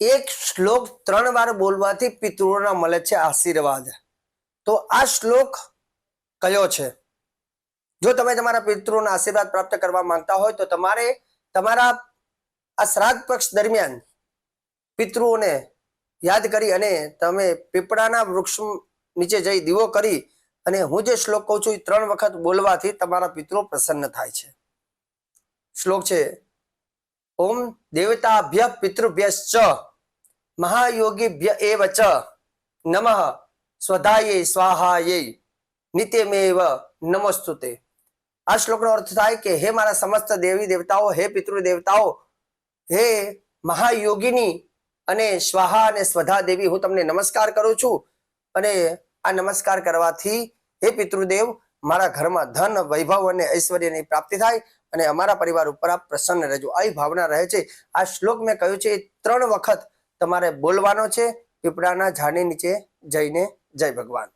એક શ્લોક ત્રણ વાર બોલવાથી પિતૃઓના મળે છે આશીર્વાદ. તો આ શ્લોક કયો છે? જો તમે તમારા પિતૃઓના આશીર્વાદ પ્રાપ્ત કરવા માંગતા હોય તો તમારે તમારા આ શ્રાદ્ધ પક્ષ દરમિયાન પિતૃઓને યાદ કરી અને તમે પીપળાના વૃક્ષ નીચે જઈ દીવો કરી અને હું જે શ્લોક કહું છું એ ત્રણ વખત બોલવાથી તમારા પિતૃ પ્રસન્ન થાય છે. શ્લોક છે, ઓમ દેવતાભ્ય પિતૃભ્યશ્ચ મહાયોગીભ્ય એવ ચ નમઃ સ્વધાયે સ્વાહાયે નિત્યમેવ નમસ્તુતે આ શ્લોકનો અર્થ થાય કે, હે મારા સમસ્ત દેવી દેવતાઓ, હે પિતૃ દેવતાઓ, હે મહાયોગીની અને સ્વાહા અને સ્વધા દેવી, હું તમને નમસ્કાર કરું છું અને આ નમસ્કાર કરવાથી, હે પિતૃદેવ, મારા ઘરમાં ધન, વૈભવ અને ઐશ્વર્યની પ્રાપ્તિ થાય અને અમારા પરિવાર ઉપર આપ પ્રસન્ન રહેજો. આવી ભાવના રહે છે. આ શ્લોક મેં કહ્યું છે ત્રણ વખત તમારે બોલવાનો છે પીપળાના ઝાડની નીચે જઈને જય ભગવાન.